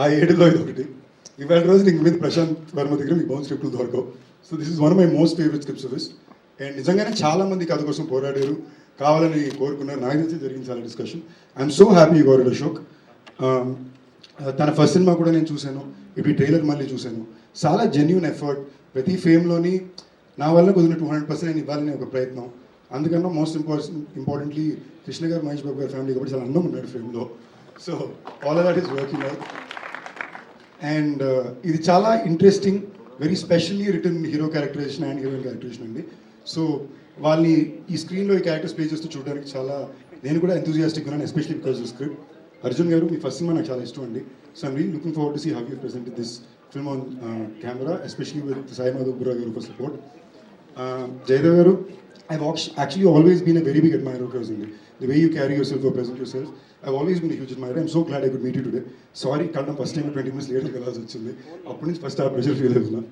ఆ ఏడులో ఇది ఒకటి ఇవాళ రోజు ఇంక మీద ప్రశాంత్ వర్మ దగ్గర మీకు బౌన్ స్క్రిప్ట్లు దొరకవు. So this is one my most favourite scripts of and నిజంగానే చాలా మంది కథ కోసం పోరాడారు. కావాలని కోరుకున్నారు. నాకు తెలిసి జరిగింది చాలా discussion I'm so happy Gaurav Ashok తన ఫస్ట్ సినిమా కూడా నేను చూశాను. ఇప్పుడు ట్రైలర్ మళ్ళీ చూశాను. చాలా జెన్యున్ ఎఫర్ట్ ప్రతి ఫేమ్లోని నా వల్ల కుదిరిన టూ హండ్రెడ్ పర్సెంట్ నేను ఇవ్వాలని ఒక ప్రయత్నం. అందుకన్నా most important importantly Krishna garu Mahesh Babu గారి ఫ్యామిలీ కాబట్టి చాలా అందం ఉన్నాడు ఫిల్మ్లో so all that is working out and uh, ఇది చాలా interesting very specially return hero characterisation and heroine characterisation అండి. సో వాళ్ళని ఈ స్క్రీన్లో ఈ క్యారెక్టర్స్ ప్లే చేస్తూ చూడడానికి చాలా నేను కూడా ఎంతూజియాస్టిక్ ఉన్నాను especially because of script Arjun గారు మీ ఫస్ట్ సినిమా నాకు చాలా ఇష్టం అండి. So I'm really looking forward to see how you present this film on camera especially with Sai Madhav Burra గారు ఫర్ సపోర్ట్ జయదేవ్ గారు I actually always always a very very admirer of of the way way you carry or present yourself. I've always I a huge admirer. I'm so so I could meet meet today. Sorry, sorry కలడం first time twenty minutes లేట్గా వెళ్ళాల్సి వచ్చింది అప్పటి నుంచి first ఆ pressure feel అవుతున్నా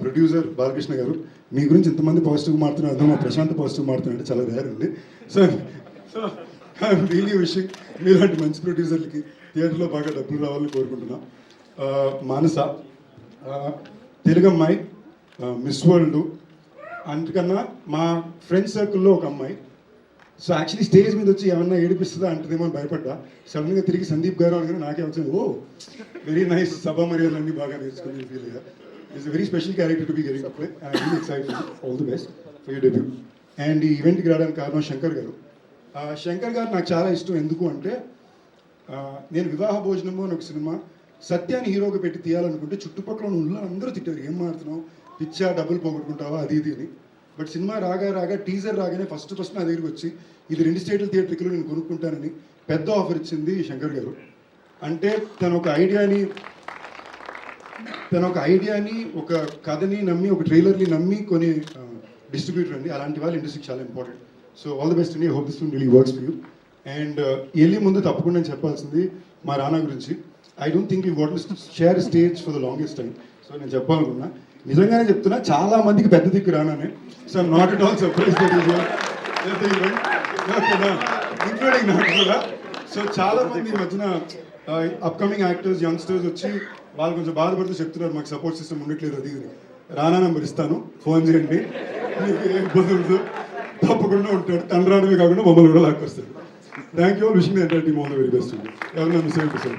producer Balakrishna గారు మీ గురించి ఇంతమంది పాజిటివ్ మారుతున్నారు అందులో మా ప్రశాంత్ పాజిటివ్ మారుతున్నారంటే చాలా రేర్ అండి so so I'm really wishing మీలాంటి మంచి ప్రొడ్యూసర్లకి థియేటర్లో బాగా డబ్బులు రావాలని కోరుకుంటున్నా మానస uh, తెలుగమ్మాయి మిస్ వరల్డ్ అందుకన్నా మా ఫ్రెండ్ సర్కిల్లో ఒక అమ్మాయి. సో యాక్చువల్లీ స్టేజ్ మీద వచ్చి ఏమన్నా ఏడిపిస్తుందా అంటదేమో అని భయపడ్డా. సడన్గా తిరిగి సందీప్ గారు అనగానే నాకే వచ్చింది ఓ వెరీ నైస్ సభ మర్యాదలన్నీ బాగా నేర్చుకుని ఫీల్ అయ్యా it's very special character to be gearing apply I excited all the best for you debut and ఈ ఈవెంట్కి రావడానికి కారణం శంకర్ గారు. శంకర్ గారు నాకు చాలా ఇష్టం. ఎందుకు అంటే నేను వివాహ భోజనము అని ఒక సినిమా సత్యాన్ని హీరోగా పెట్టి తీయాలనుకుంటే చుట్టుపక్కల ఉన్న ఊళ్ళో అందరూ తిట్టారు. ఏం మారుతున్నావు? పిచ్చా డబ్బులు పోగొట్టుకుంటావా? అది ఇది అని. బట్ సినిమా రాగా రాగా టీజర్ రాగానే ఫస్ట్ ఫస్ట్ నా దగ్గరికి వచ్చి ఇది రెండు స్టేట్ల థియేటర్లో నేను కొనుక్కుంటానని పెద్ద ఆఫర్ ఇచ్చింది శంకర్ గారు. అంటే తన ఒక ఐడియాని తన ఒక ఐడియాని ఒక కథని నమ్మి ఒక ట్రైలర్ని నమ్మి కొని డిస్ట్రిబ్యూటర్ అండి. అలాంటి వాళ్ళు ఇండస్ట్రీకి చాలా important. So all the best అండి. Hope this really works for you and వెళ్ళి ముందు తప్పకుండా నేను చెప్పాల్సింది మా రానా గురించి. I don't think you what share stage for the longest time so నేను చెప్పాలనుకున్నా. నిజంగానే చెప్తున్నా చాలా మందికి పెద్ద దిక్కు రానానే. So not at all surprise including నాకు కూడా సో చాలా మంది ఈ మధ్యన అప్కమింగ్ యాక్టర్స్ యంగ్స్టర్స్ వచ్చి వాళ్ళు కొంచెం బాధపడుతూ చెప్తున్నారు మాకు సపోర్ట్ సిస్టమ్ ఉండట్లేదు అది రానా నెంబర్ ఇస్తాను. ఫోన్ చేయండి. మీకు ఏ ఇబ్బంది ఉండదు. తప్పకుండా ఉంటాడు. తను రావడమే కాకుండా మమ్మల్ని కూడా లాక్కొస్తాడు. Thank you wishing enter team all very best ఎవరైనా మిస్ అయిపోతుంది